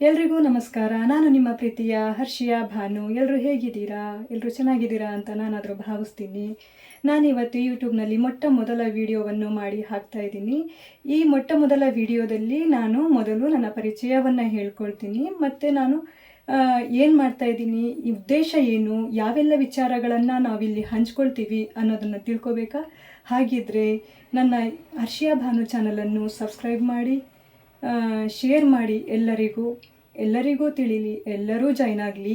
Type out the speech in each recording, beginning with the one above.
ಎಲ್ರಿಗೂ ನಮಸ್ಕಾರ. ನಾನು ನಿಮ್ಮ ಪ್ರೀತಿಯ ಹರ್ಷಿಯಾ ಭಾನು. ಎಲ್ಲರೂ ಹೇಗಿದ್ದೀರಾ? ಎಲ್ಲರೂ ಚೆನ್ನಾಗಿದ್ದೀರಾ ಅಂತ ನಾನಾದರೂ ಭಾವಿಸ್ತೀನಿ. ನಾನಿವತ್ತು ಯೂಟ್ಯೂಬ್ನಲ್ಲಿ ಮೊಟ್ಟ ಮೊದಲ ವಿಡಿಯೋವನ್ನು ಮಾಡಿ ಹಾಕ್ತಾ ಇದ್ದೀನಿ. ಈ ಮೊಟ್ಟ ಮೊದಲ ವಿಡಿಯೋದಲ್ಲಿ ನಾನು ಮೊದಲು ನನ್ನ ಪರಿಚಯವನ್ನು ಹೇಳ್ಕೊಳ್ತೀನಿ. ಮತ್ತು ನಾನು ಏನು ಮಾಡ್ತಾ ಇದ್ದೀನಿ ಉದ್ದೇಶ ಏನು, ಯಾವೆಲ್ಲ ವಿಚಾರಗಳನ್ನು ನಾವಿಲ್ಲಿ ಹಂಚ್ಕೊಳ್ತೀವಿ ಅನ್ನೋದನ್ನು ತಿಳ್ಕೊಬೇಕಾ? ಹಾಗಿದ್ರೆ ನನ್ನ ಹರ್ಷಿಯಾ ಭಾನು ಚಾನಲನ್ನು ಸಬ್ಸ್ಕ್ರೈಬ್ ಮಾಡಿ ಶೇರ್ ಮಾಡಿ ಎಲ್ಲರಿಗೂ. ಎಲ್ಲರಿಗೂ ತಿಳಿಲಿ ಎಲ್ಲರೂ ಜಾಯ್ನ್ ಆಗಲಿ.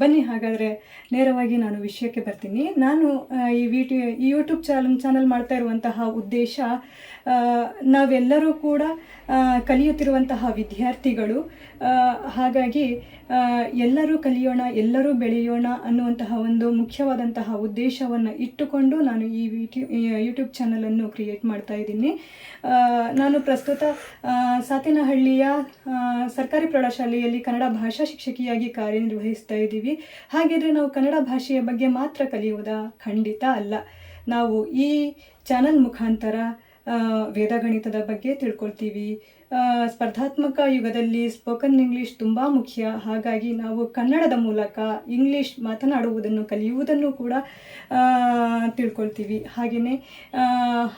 ಬನ್ನಿ, ಹಾಗಾದರೆ ನೇರವಾಗಿ ನಾನು ವಿಷಯಕ್ಕೆ ಬರ್ತೀನಿ. ನಾನು ಈ ವಿಡಿಯೋ ಈ ಯೂಟ್ಯೂಬ್ ಚಾನಲ್ ಚಾನಲ್ ಮಾಡ್ತಾ ಇರುವಂತಹ ಉದ್ದೇಶ ನಾವೆಲ್ಲರೂ ಕೂಡ ಕಲಿಯುತ್ತಿರುವಂತಹ ವಿದ್ಯಾರ್ಥಿಗಳು ಹಾಗಾಗಿ ಎಲ್ಲರೂ ಕಲಿಯೋಣ, ಎಲ್ಲರೂ ಬೆಳೆಯೋಣ ಅನ್ನುವಂತಹ ಒಂದು ಮುಖ್ಯವಾದಂತಹ ಉದ್ದೇಶವನ್ನು ಇಟ್ಟುಕೊಂಡು ನಾನು ಈ ಯೂಟ್ಯೂಬ್ ಚಾನಲನ್ನು ಕ್ರಿಯೇಟ್ ಮಾಡ್ತಾ ಇದ್ದೀನಿ. ನಾನು ಪ್ರಸ್ತುತ ಸಾತೇನಹಳ್ಳಿಯ ಸರ್ಕಾರಿ ಪ್ರೌಢಶಾಲೆಯಲ್ಲಿ ಕನ್ನಡ ಭಾಷಾ ಶಿಕ್ಷಕಿಯಾಗಿ ಕಾರ್ಯನಿರ್ವಹಿಸ್ತಾ ಇದ್ದೀವಿ. ಹಾಗಿದ್ರೆ ನಾವು ಕನ್ನಡ ಭಾಷೆಯ ಬಗ್ಗೆ ಮಾತ್ರ ಕಲಿಯುವುದಾ? ಖಂಡಿತ ಅಲ್ಲ. ನಾವು ಈ ಚಾನಲ್ ಮುಖಾಂತರ ವೇದ ವೇದಗಣಿತದ ಬಗ್ಗೆ ತಿಳ್ಕೊಳ್ತೀವಿ. ಸ್ಪರ್ಧಾತ್ಮಕ ಯುಗದಲ್ಲಿ ಸ್ಪೋಕನ್ ಇಂಗ್ಲಿಷ್ ತುಂಬ ಮುಖ್ಯ. ಹಾಗಾಗಿ ನಾವು ಕನ್ನಡದ ಮೂಲಕ ಇಂಗ್ಲಿಷ್ ಮಾತನಾಡುವುದನ್ನು, ಕಲಿಯುವುದನ್ನು ಕೂಡ ತಿಳ್ಕೊಳ್ತೀವಿ. ಹಾಗೆಯೇ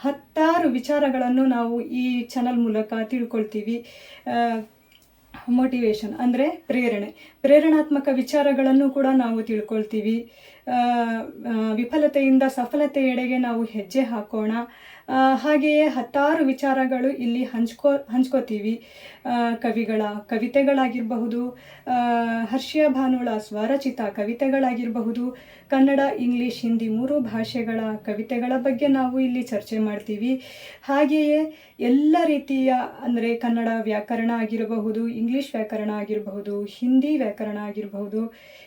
ಹತ್ತಾರು ವಿಚಾರಗಳನ್ನು ನಾವು ಈ ಚಾನಲ್ ಮೂಲಕ ತಿಳ್ಕೊಳ್ತೀವಿ. ಮೋಟಿವೇಶನ್ ಅಂದರೆ ಪ್ರೇರಣೆ. ಪ್ರೇರಣಾತ್ಮಕ ವಿಚಾರಗಳನ್ನು ಕೂಡ ನಾವು ತಿಳ್ಕೊಳ್ತೀವಿ. ವಿಫಲತೆಯಿಂದ ಸಫಲತೆಯೆಡೆಗೆ ನಾವು ಹೆಜ್ಜೆ ಹಾಕೋಣ. ಹಾಗೆಯೇ ಹತ್ತಾರು ವಿಚಾರಗಳು ಇಲ್ಲಿ ಹಂಚ್ಕೋ, ಹಂಚ್ಕೋತೀವಿ. ಕವಿಗಳ ಕವಿತೆಗಳಾಗಿರಬಹುದು ಹರ್ಷ್ಯ ಭಾನುಳ ಸ್ವರಚಿತ ಕವಿತೆಗಳಾಗಿರಬಹುದು, ಕನ್ನಡ, ಇಂಗ್ಲಿಷ್, ಹಿಂದಿ ಮೂರು ಭಾಷೆಗಳ ಕವಿತೆಗಳ ಬಗ್ಗೆ ನಾವು ಇಲ್ಲಿ ಚರ್ಚೆ ಮಾಡ್ತೀವಿ. ಹಾಗೆಯೇ ಎಲ್ಲ ರೀತಿಯ ಅಂದರೆ ಕನ್ನಡ ವ್ಯಾಕರಣ ಆಗಿರಬಹುದು, ಇಂಗ್ಲೀಷ್ ವ್ಯಾಕರಣ ಆಗಿರಬಹುದು, ಹಿಂದಿ ವ್ಯಾಕರಣ ಆಗಿರಬಹುದು,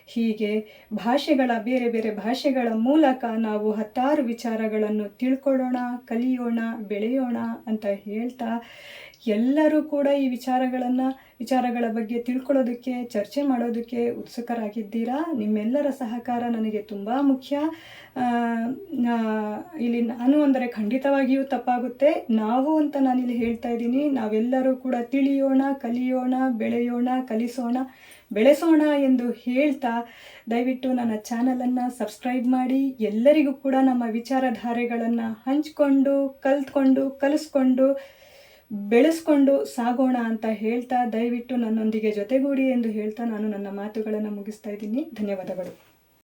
ಹೀಗೆ ಭಾಷೆಗಳ ಬೇರೆ ಬೇರೆ ಬೇರೆ ಭಾಷೆಗಳ ಮೂಲಕ ನಾವು ಹತ್ತಾರು ವಿಚಾರಗಳನ್ನು ತಿಳ್ಕೊಳ್ಳೋಣ, ಕಲಿಯೋಣ, ಬೆಳೆಯೋಣ ಅಂತ ಹೇಳ್ತಾ ಎಲ್ಲರೂ ಕೂಡ ಈ ವಿಚಾರಗಳನ್ನು, ವಿಚಾರಗಳ ಬಗ್ಗೆ ತಿಳ್ಕೊಳ್ಳೋದಕ್ಕೆ, ಚರ್ಚೆ ಮಾಡೋದಕ್ಕೆ ಉತ್ಸುಕರಾಗಿದ್ದೀರಾ? ನಿಮ್ಮೆಲ್ಲರ ಸಹಕಾರ ನನಗೆ ತುಂಬ ಮುಖ್ಯ. ಇಲ್ಲಿ ನಾನು ಅಂದರೆ ಖಂಡಿತವಾಗಿಯೂ ತಪ್ಪಾಗುತ್ತೆ. ನಾವು ಅಂತ ನಾನಿಲ್ಲಿ ಹೇಳ್ತಾ ಇದ್ದೀನಿ. ನಾವೆಲ್ಲರೂ ಕೂಡ ತಿಳಿಯೋಣ, ಕಲಿಯೋಣ, ಬೆಳೆಯೋಣ, ಕಲಿಸೋಣ. ಬೆಳೆಸೋಣ ಎಂದು ಹೇಳ್ತಾ ದಯವಿಟ್ಟು ನನ್ನ ಚಾನಲನ್ನು ಸಬ್ಸ್ಕ್ರೈಬ್ ಮಾಡಿ ಎಲ್ಲರಿಗೂ ಕೂಡ ನಮ್ಮ ವಿಚಾರಧಾರೆಗಳನ್ನು ಹಂಚಿಕೊಂಡು, ಕಲ್ತ್ಕೊಂಡು, ಕಲಿಸ್ಕೊಂಡು, ಬೆಳೆಸ್ಕೊಂಡು ಸಾಗೋಣ ಅಂತ ಹೇಳ್ತಾ ದಯವಿಟ್ಟು ನನ್ನೊಂದಿಗೆ ಜೊತೆಗೂಡಿ ಎಂದು ಹೇಳ್ತಾ ನಾನು ನನ್ನ ಮಾತುಗಳನ್ನು ಮುಗಿಸ್ತಾ ಇದ್ದೀನಿ. ಧನ್ಯವಾದಗಳು.